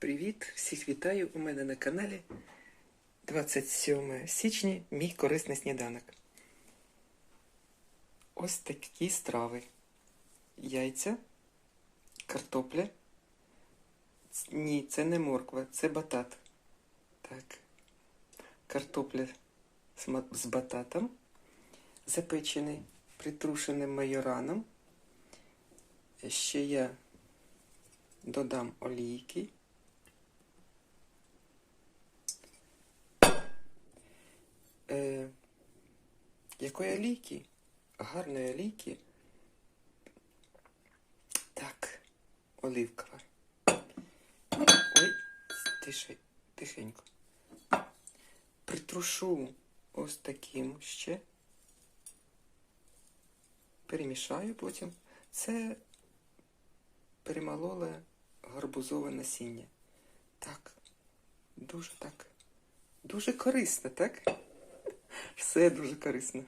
Привіт! Всіх вітаю у мене на каналі 27 січня мій корисний сніданок. Ось такі страви. Яйця, картопля. Ні, це не морква, це батат. Так. Картопля з бататом, запечений притрушеним майораном. Ще я додам олійки. Е, якої олійки? Гарної олійки. Так, оливкова. Ой, тише, тихенько. Притрушу ось таким ще. Перемішаю потім. Це перемололе гарбузове насіння. Так, дуже так. Дуже корисно, так? Все дуже корисно.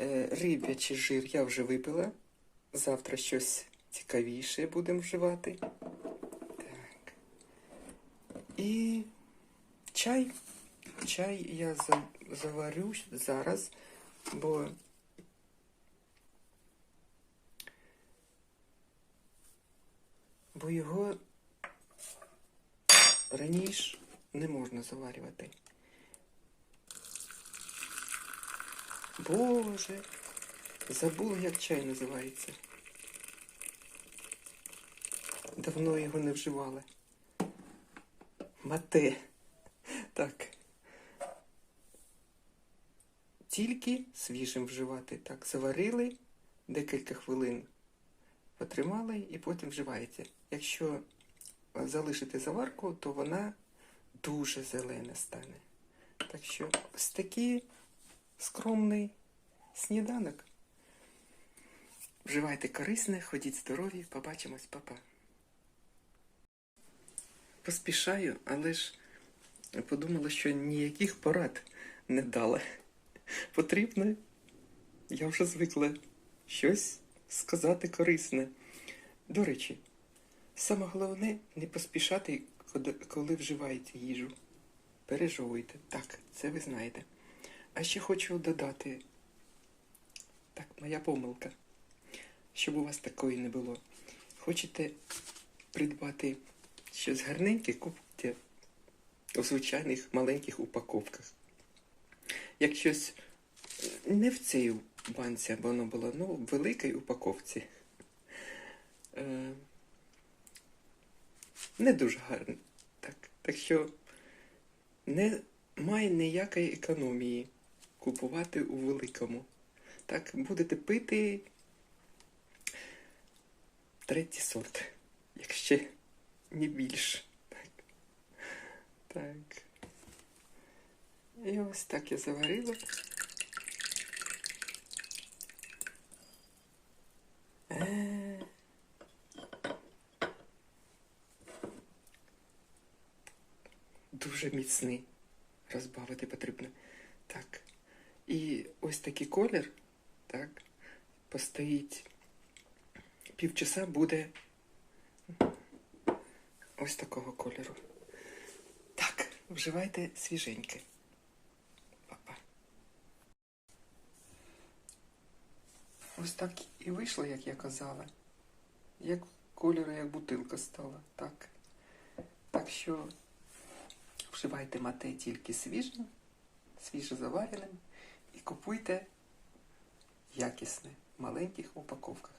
Е, риб'ячий жир я вже випила. Завтра щось цікавіше будемо вживати. Так. І чай. Чай я заварю зараз, бо бо його раніше не можна заварювати. Боже, забула, як чай називається. Давно його не вживали. Мате. Так. Тільки свіжим вживати. Так, заварили декілька хвилин, потримали і потім вживаєте. Якщо залишити заварку, то вона дуже зелена стане. Так що ось такий скромний сніданок. Вживайте корисне, ходіть здорові, побачимось, папа. Поспішаю, але ж подумала, що ніяких порад не дала. Потрібно, я вже звикла щось сказати корисне. До речі, саме головне не поспішати, коли- вживаєте їжу. Пережовуйте. Так, це ви знаєте. А ще хочу додати. Так, моя помилка. Щоб у вас такої не було. Хочете придбати щось гарненьке, купте у звичайних маленьких упаковках. Як щось не в цій банці, або воно було, ну, в великій упаковці. Е, не дуже гарно. Так, так що не має ніякої економії купувати у великому. Так, будете пити третій сорт, якщо не більше. Так. так. І ось так я заварила. Е. Дуже міцний. Розбавити потрібно. Так. І ось такий колір, так, постоїть півчаса буде ось такого кольору. Так, вживайте свіженьке. Папа. Ось так і вийшло, як я казала. Як кольору, як бутилка стала. Так. Так що вживайте мате тільки свіжим, свіже завареним і купуйте якісне в маленьких упаковках.